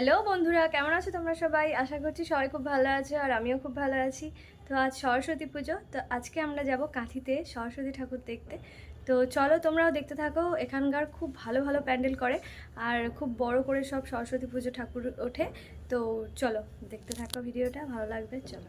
Hello বন্ধুরা, কেমন আছো তোমরা সবাই? আশা করছি সবাই খুব ভালো আছো আর আমিও খুব ভালো আছি। তো আজ সরস্বতী পুজো, তো আজকে আমরা যাব কাঁথিতে সরস্বতী ঠাকুর দেখতে। তো চলো তোমরাও দেখতে থাকো, এখানকার খুব ভালো ভালো প্যান্ডেল করে আর খুব বড় করে সব সরস্বতী পুজো ঠাকুর ওঠে। তো চলো দেখতে থাকো ভিডিওটা, ভালো লাগবে, চলো।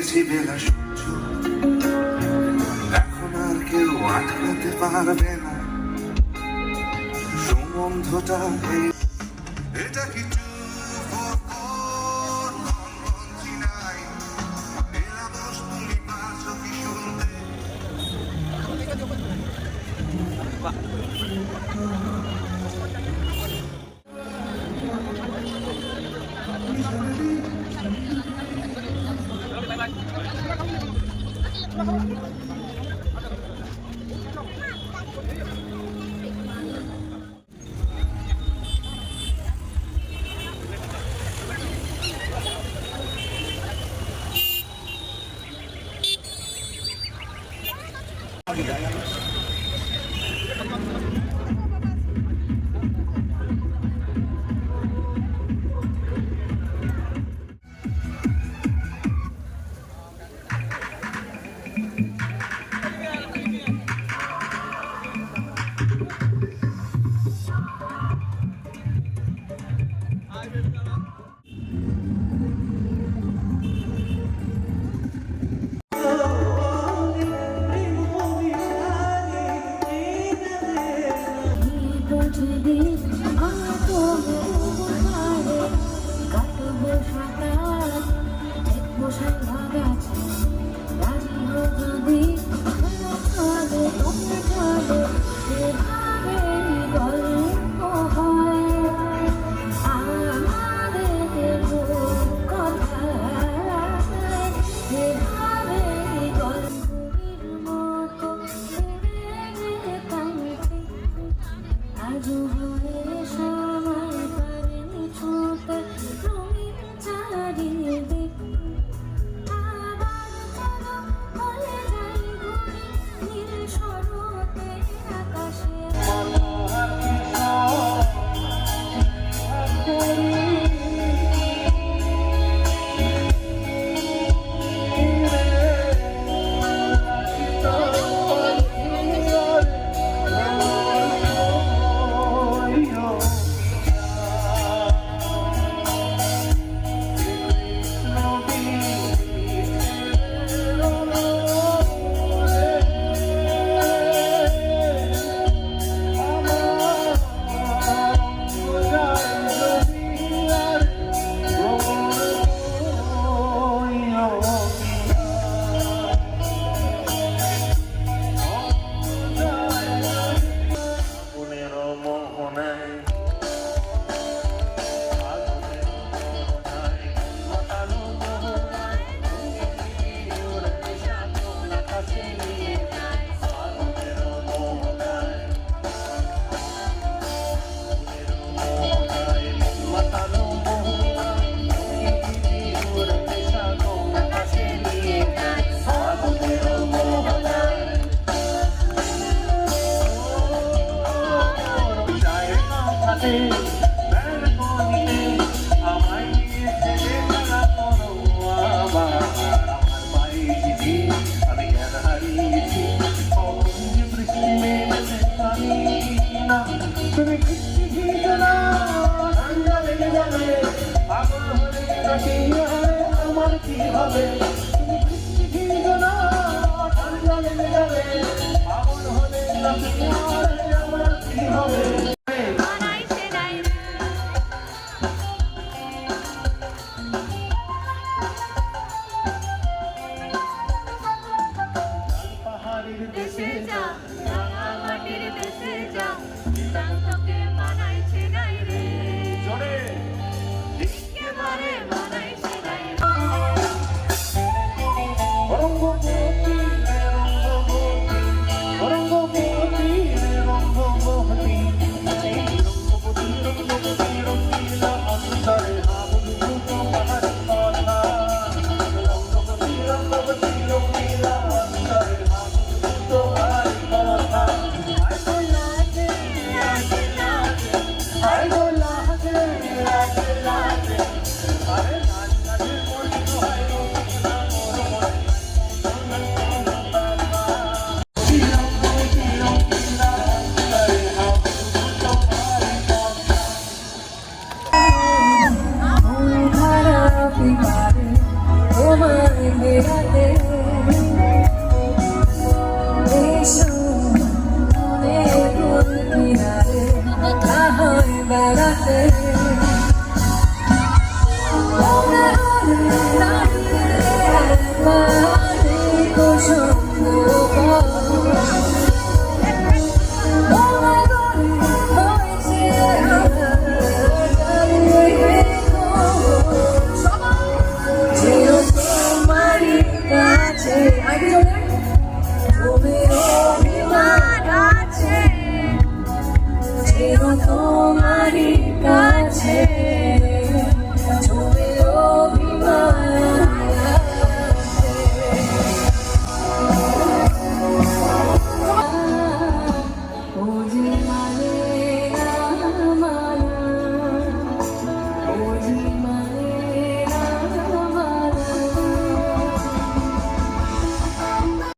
উঠেছি বেলা সূর্য। এখন আর কেউ আটকাতে পারবে না। সুগন্ধটা এটা কি Yeah. কাটিয়ে আমার কি হবে? ঠান্ডা লেগে যাবে। আমার হলে আমার কি হবে?